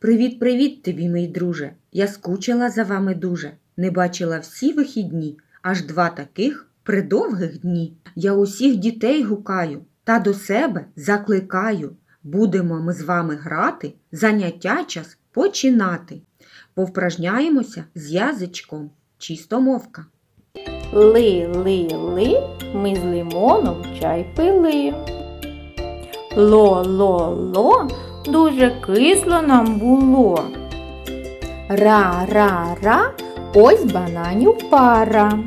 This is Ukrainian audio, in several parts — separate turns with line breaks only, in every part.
Привіт-привіт тобі, мій друже. Я скучила за вами дуже. Не бачила всі вихідні, аж два таких придовгих дні. Я усіх дітей гукаю та до себе закликаю. Будемо ми з вами грати, заняття час починати. Повпражняємося з язичком, чистомовка.
Ли, ли, ли, ми з лимоном чай пили. Ло, ло, ло, дуже кисло нам було. Ра, ра, ра, ось бананів пара.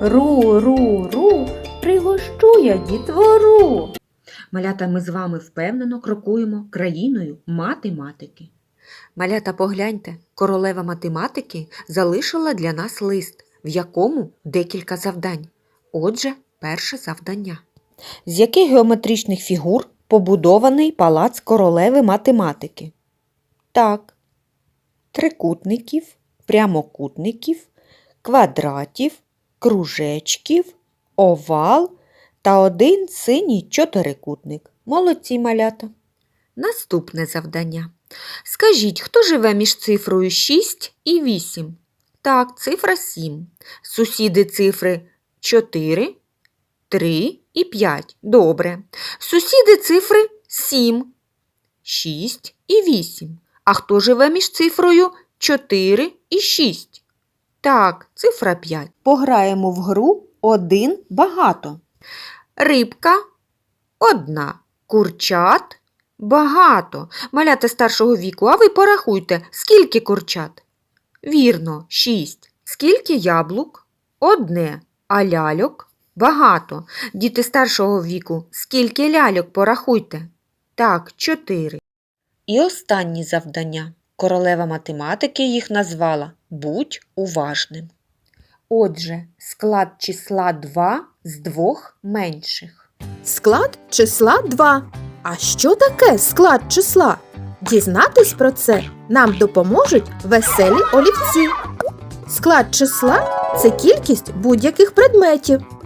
Ру, ру, ру, пригощу я дітвору.
Малята, ми з вами впевнено крокуємо країною математики. Малята, погляньте, королева математики залишила для нас лист, в якому декілька завдань. Отже, перше завдання. З яких геометричних фігур побудований палац королеви математики? Так. Трикутників, прямокутників, квадратів, кружечків, овал та один синій чотирикутник. Молодці малята. Наступне завдання. Скажіть, хто живе між цифрою 6 і 8? Так, цифра 7. Сусіди цифри 4, 3 і 5. Добре. Сусіди цифри 7, 6 і 8. А хто живе між цифрою 4 і 6? Так, цифра 5. Пограємо в гру один багато. Рибка одна. Курчат багато. Малята старшого віку, а ви порахуйте, скільки курчат? Вірно, шість. Скільки яблук? Одне. А ляльок? Багато. Діти старшого віку, скільки ляльок порахуйте? Так, чотири. І останні завдання. Королева математики їх назвала Будь уважним. Отже, склад числа 2 з двох менших.
Склад числа 2. А що таке склад числа? Дізнатись про це нам допоможуть веселі олівці. Склад числа це кількість будь-яких предметів.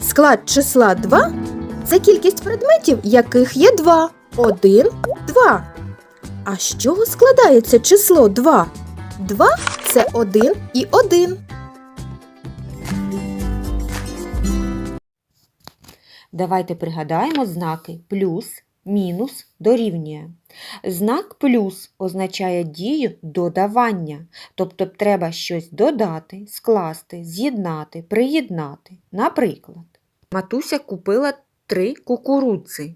Склад числа 2 це кількість предметів, яких є 2. 1, 2. А з чого складається число 2? 2 це 1 і 1.
Давайте пригадаємо знаки плюс, мінус дорівнює. Знак плюс означає дію додавання, тобто треба щось додати, скласти, з'єднати, приєднати. Наприклад, матуся купила три кукурудзи.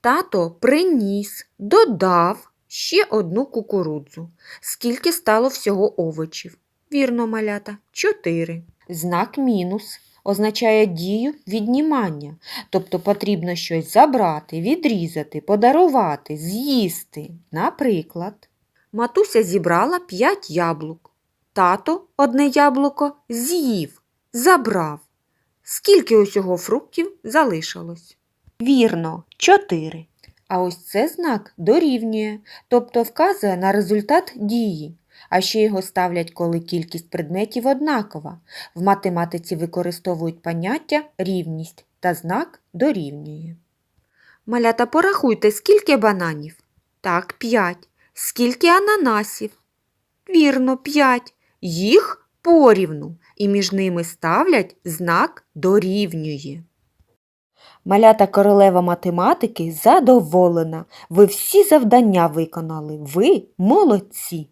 Тато приніс, додав ще одну кукурудзу. Скільки стало всього овочів? Вірно, малята, чотири. Знак мінус означає дію віднімання, тобто потрібно щось забрати, відрізати, подарувати, з'їсти. Наприклад, матуся зібрала 5 яблук. Тато одне яблуко з'їв, забрав. Скільки усього фруктів залишилось? Вірно, 4. А ось це знак дорівнює, тобто вказує на результат дії. А ще його ставлять, коли кількість предметів однакова. В математиці використовують поняття рівність та знак дорівнює. Малята, порахуйте, скільки бананів? Так, 5. Скільки ананасів? Вірно, 5. Їх порівну, і між ними ставлять знак дорівнює. Малята королева математики задоволена. Ви всі завдання виконали. Ви молодці.